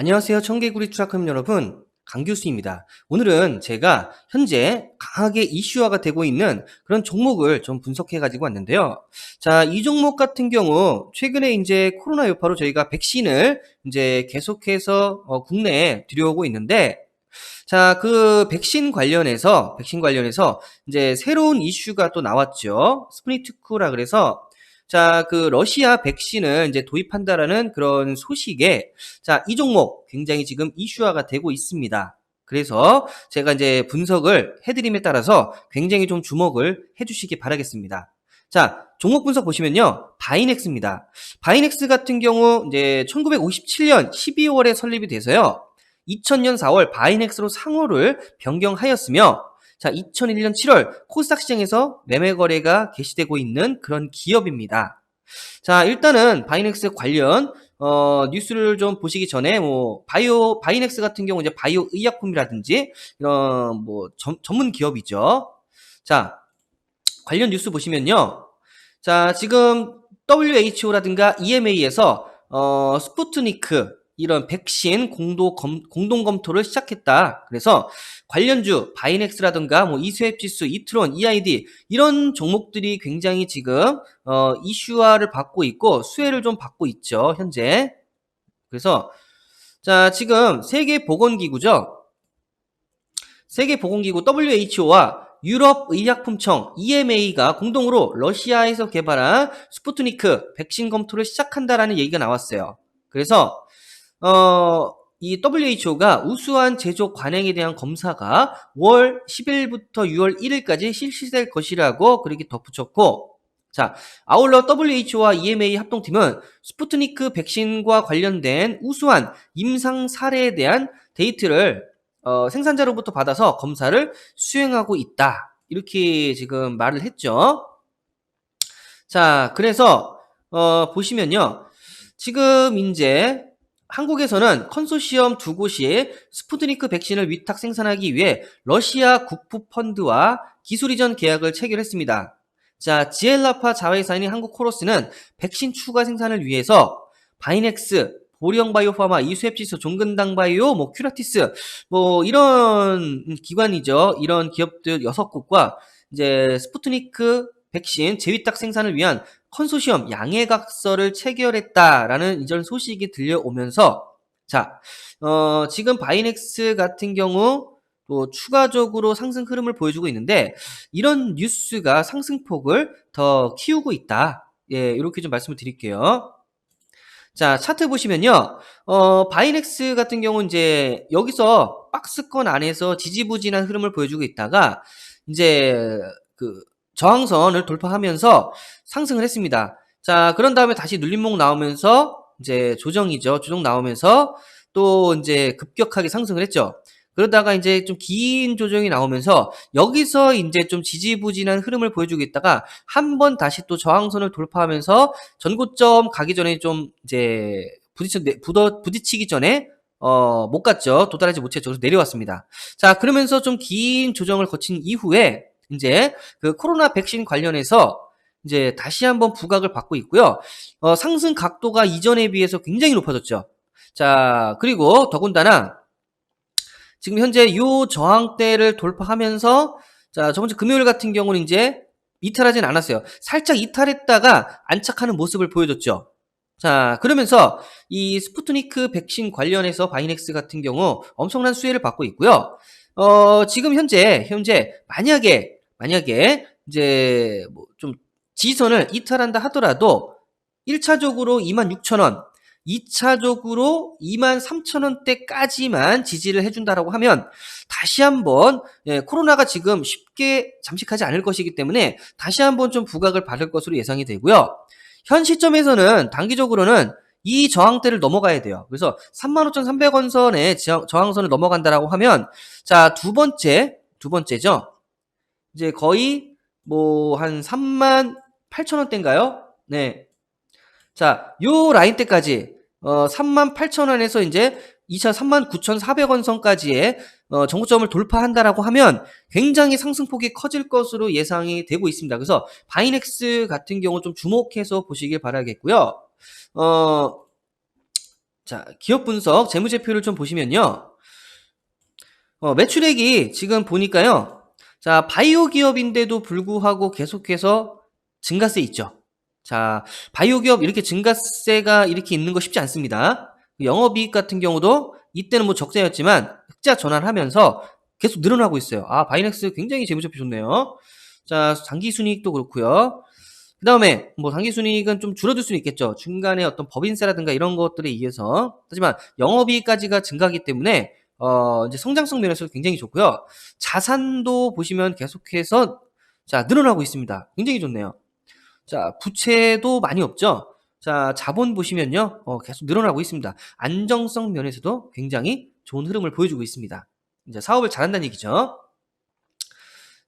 안녕하세요. 청개구리 투자크님 여러분. 강교수입니다. 오늘은 제가 현재 강하게 이슈화가 되고 있는 그런 종목을 좀 분석해 가지고 왔는데요. 자, 이 종목 같은 경우 최근에 이제 코로나 여파로 저희가 백신을 이제 계속해서 어, 국내에 들여오고 있는데 자, 그 백신 관련해서 백신 관련해서 이제 새로운 이슈가 또 나왔죠. 스프니트쿠라 그래서 자, 그 러시아 백신을 이제 도입한다라는 그런 소식에 자, 이 종목 굉장히 지금 이슈화가 되고 있습니다. 그래서 제가 이제 분석을 해드림에 따라서 굉장히 좀 주목을 해주시기 바라겠습니다. 자, 종목 분석 보시면요. 바이넥스입니다. 바이넥스 같은 경우 이제 1957년 12월에 설립이 돼서요. 2000년 4월 바이넥스로 상호를 변경하였으며 자, 2001년 7월 코스닥 시장에서 매매 거래가 개시되고 있는 그런 기업입니다. 자, 일단은 바이넥스 관련 어, 뉴스를 좀 보시기 전에 뭐 바이오 바이넥스 같은 경우 이제 바이오 의약품이라든지 이런 뭐 전, 전문 기업이죠. 자, 관련 뉴스 보시면요. 자, 지금 WHO라든가 EMA에서 어, 스푸트니크 이런 백신 공동, 검, 공동 검토를 시작했다. 그래서 관련주 바이넥스라든가 뭐 이수앱 지수, 이트론, EID 이런 종목들이 굉장히 지금 어, 이슈화를 받고 있고 수혜를 좀 받고 있죠. 현재. 그래서 자, 지금 세계 보건 기구죠. 세계 보건 기구 WHO와 유럽 의약품청 EMA가 공동으로 러시아에서 개발한 스푸트니크 백신 검토를 시작한다라는 얘기가 나왔어요. 그래서 어, 이 WHO가 우수한 제조 관행에 대한 검사가 월 10일부터 6월 1일까지 실시될 것이라고 그렇게 덧붙였고, 자, 아울러 WHO와 EMA 합동팀은 스푸트니크 백신과 관련된 우수한 임상 사례에 대한 데이터를 어, 생산자로부터 받아서 검사를 수행하고 있다. 이렇게 지금 말을 했죠. 자, 그래서 어, 보시면요. 지금 이제 한국에서는 컨소시엄 두 곳이 스푸트니크 백신을 위탁 생산하기 위해 러시아 국부 펀드와 기술 이전 계약을 체결했습니다. 자, 지엘라파 자회사인 한국 코러스는 백신 추가 생산을 위해서 바이넥스, 보리형바이오파마, 이수앱지수, 종근당바이오, 뭐 큐라티스, 뭐 이런 기관이죠. 이런 기업들 여섯 곳과 이제 스푸트니크 백신 재위탁 생산을 위한 컨소시엄 양해각서를 체결했다라는 이전 소식이 들려오면서 자, 어, 지금 바이넥스 같은 경우 또 추가적으로 상승 흐름을 보여주고 있는데 이런 뉴스가 상승폭을 더 키우고 있다. 예, 이렇게 좀 말씀을 드릴게요. 자, 차트 보시면요. 어, 바이넥스 같은 경우 이제 여기서 박스권 안에서 지지부진한 흐름을 보여주고 있다가 이제 그 저항선을 돌파하면서 상승을 했습니다. 자, 그런 다음에 다시 눌림목 나오면서 이제 조정이죠. 조정 나오면서 또 이제 급격하게 상승을 했죠. 그러다가 이제 좀 긴 조정이 나오면서 여기서 이제 좀 지지부진한 흐름을 보여주고 있다가 한 번 다시 또 저항선을 돌파하면서 전고점 가기 전에 좀 이제 부딪혀 부딪 부딪히기 전에 어, 못 갔죠. 도달하지 못했죠. 그래서 내려왔습니다. 자, 그러면서 좀 긴 조정을 거친 이후에 이제 그 코로나 백신 관련해서 이제 다시 한번 부각을 받고 있고요. 어, 상승 각도가 이전에 비해서 굉장히 높아졌죠. 자, 그리고 더군다나 지금 현재 요 저항대를 돌파하면서 자, 저번 주 금요일 같은 경우는 이제 이탈하진 않았어요. 살짝 이탈했다가 안착하는 모습을 보여줬죠. 자, 그러면서 이 스푸트니크 백신 관련해서 바이넥스 같은 경우 엄청난 수혜를 받고 있고요. 어, 지금 현재, 현재, 만약에, 만약에, 이제, 뭐, 좀, 지선을 이탈한다 하더라도, 1차적으로 26,000원, 2차적으로 23,000원대까지만 지지를 해준다라고 하면, 다시 한번, 예, 코로나가 지금 쉽게 잠식하지 않을 것이기 때문에, 다시 한번 좀 부각을 받을 것으로 예상이 되고요. 현 시점에서는 단기적으로는 이 저항대를 넘어가야 돼요. 그래서 35,300원 선에 저항선을 넘어간다라고 하면 자, 두 번째, 두 번째죠. 이제 거의 뭐 한 3만 8천 원대인가요? 네. 자, 요 라인 때까지 어 3만 8천 원에서 이제 2차 3만 9,400원 선까지의 어, 정고점을 돌파한다라고 하면 굉장히 상승폭이 커질 것으로 예상이 되고 있습니다. 그래서 바이넥스 같은 경우 좀 주목해서 보시길 바라겠고요. 어, 자, 기업 분석 재무제표를 좀 보시면요. 어, 매출액이 지금 보니까요. 자, 바이오 기업인데도 불구하고 계속해서 증가세 있죠. 자, 바이오 기업 이렇게 증가세가 이렇게 있는 거 쉽지 않습니다. 영업이익 같은 경우도 이때는 뭐 적자였지만 흑자 전환하면서 계속 늘어나고 있어요. 아, 바이넥스 굉장히 재무제표 좋네요. 자, 장기 순이익도 그렇고요. 그 다음에 뭐 당기순이익은 좀 줄어들 수는 있겠죠. 중간에 어떤 법인세라든가 이런 것들에 의해서. 하지만 영업이익까지가 증가하기 때문에 어 이제 성장성 면에서 굉장히 좋고요. 자산도 보시면 계속해서 자 늘어나고 있습니다. 굉장히 좋네요. 자 부채도 많이 없죠. 자 자본 보시면요, 어, 계속 늘어나고 있습니다. 안정성 면에서도 굉장히 좋은 흐름을 보여주고 있습니다. 이제 사업을 잘한다는 얘기죠.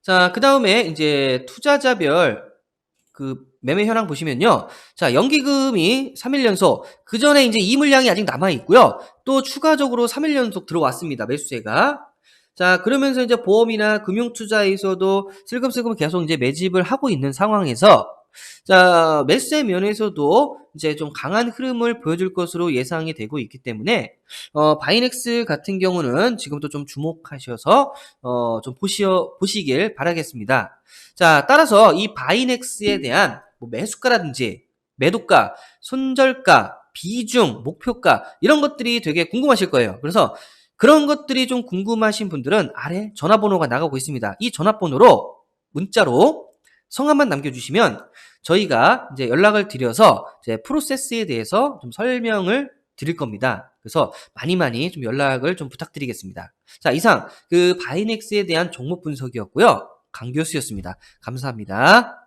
자, 그 다음에 이제 투자자별 그 매매 현황 보시면요. 자, 연기금이 3일 연속. 그 전에 이제 이 물량이 아직 남아 있고요. 또 추가적으로 3일 연속 들어왔습니다. 매수세가. 자, 그러면서 이제 보험이나 금융 투자에서도 슬금슬금 계속 이제 매집을 하고 있는 상황에서 자, 매수세 면에서도 이제 좀 강한 흐름을 보여줄 것으로 예상이 되고 있기 때문에 어, 바이넥스 같은 경우는 지금부터 좀 주목하셔서 어, 좀 보시어 보시길 바라겠습니다. 자, 따라서 이 바이넥스에 대한 뭐 매수가라든지 매도가, 손절가, 비중, 목표가 이런 것들이 되게 궁금하실 거예요. 그래서 그런 것들이 좀 궁금하신 분들은 아래 전화번호가 나가고 있습니다. 이 전화번호로 문자로 성함만 남겨주시면 저희가 이제 연락을 드려서 이제 프로세스에 대해서 좀 설명을 드릴 겁니다. 그래서 많이 많이 좀 연락을 좀 부탁드리겠습니다. 자, 이상 그 바이넥스에 대한 종목 분석이었고요. 강 교수였습니다. 감사합니다.